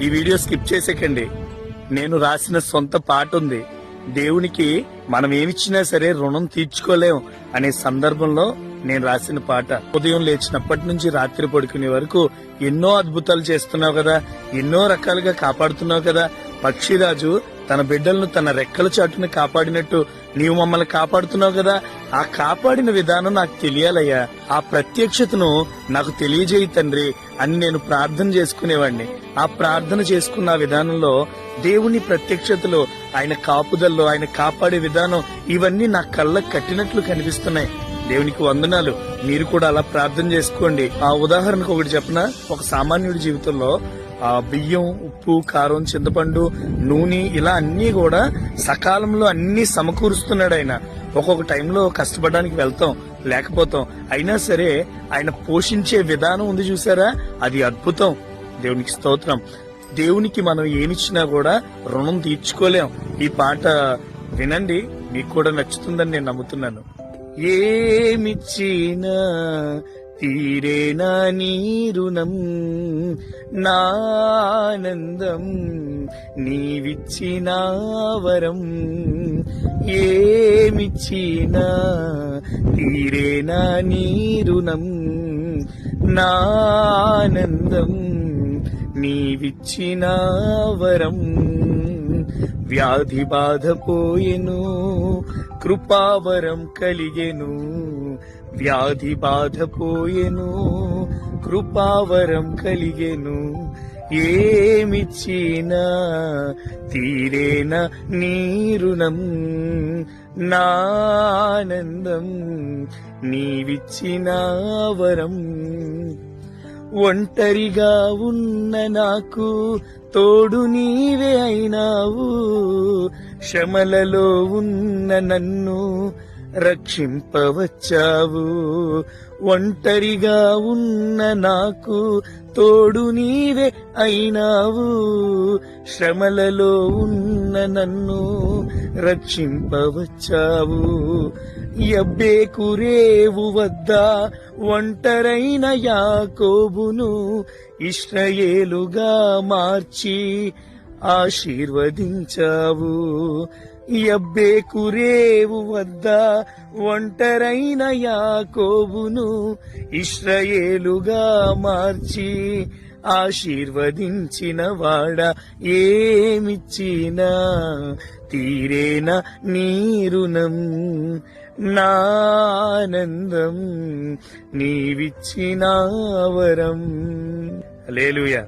ఈ video skip చేసేకండి. నేను రాసిన సొంత పాట ఉంది. దేవునికి మనం ఏమిచ్చినా సరే రుణం తీర్చుకోలేం అనే సందర్భంలో నేను రాసిన పాట. ఉదయం లేచినప్పటి నుంచి రాత్రి పడుకునే వరకు ఎన్నో అద్భుతాలు చేస్తున్నావు కదా ఎన్నో రకాలుగా కాపాడుతున్నావు కదా. పక్షిరాజు తన బిడ్డలను తన రెక్కల చాటును కాపాడినట్టు నీవు మమ్మల్ని కాపాడుతున్నావు కదా? ఆ కాపాడిన విధానం నాకు తెలియాలయ్యా. ఆ ప్రత్యక్షతను నాకు తెలియజేయి తండ్రి అని నేను ప్రార్థన చేసుకునేవాడిని ఆ ప్రార్థన చేసుకున్న విధానంలో దేవుని ప్రత్యక్షతలో ఆయన కాపుదల్లో ఆయన కాపాడే విధానం ఇవన్నీ నా కళ్ళకు కట్టినట్లు కనిపిస్తున్నాయి. దేవునికి వందనాలు. మీరు కూడా అలా ప్రార్థన చేసుకోండి. ఆ ఉదాహరణకు ఒకటి చెప్పిన? ఒక సామాన్యుడి జీవితంలో బియ్యం ఉప్పు కారం చింతపండు నూనె ఇలా అన్ని కూడా సకాలంలో అన్ని సమకూరుస్తున్నాడు ఆయన. ఒక్కొక్క టైంలో కష్టపడడానికి వెళ్తాం లేకపోతాం. అయినా సరే ఆయన పోషించే విధానం ఉంది చూసారా? అది అద్భుతం. దేవునికి స్తోత్రం. దేవునికి మనం ఏమిచ్చినా కూడా రుణం తీర్చుకోలేం. ఈ పాట వినండి మీకు కూడా నచ్చుతుందని నేను నమ్ముతున్నాను. ఏమిచ్చినా తీరేనా నీ రుణం? నానందం నీవిచ్చిన వరం ఏమిచ్చినా? తీరేనా నీ రుణం? నానందం నీవిచ్చిన వరం వ్యాధి బాధ పోయెను కృపావరం కలిగెను వ్యాధి బాధ పోయెను కృపావరం కలిగెను ఏమిచ్చినా తీరేన నీరుణం నానందం నీవిచ్చిన వరం. ఒంటరిగా ఉన్న నాకు తోడు నీవే అయినావు శ్రమలలో ఉన్న నన్ను రక్షింపవచ్చావు. ఒంటరిగా ఉన్న నాకు తోడు నీవే అయినావు. శ్రమలలో ఉన్న నన్ను రక్షింపవచ్చావు. ఎబ్బే కురేవు వద్ద ఒంటరైన యాకోబును ఇష్రయేలుగా మార్చి ఆశీర్వదించావు. ఎబ్బే కురేవు వద్ద ఒంటరైన యాకోబును ఇష్రయేలుగా మార్చి ఆశీర్వదించిన వాడ ఏమిచ్చినా తీరేన నీరుణం నానందం నీవిచ్చిన వరం. లేలుయా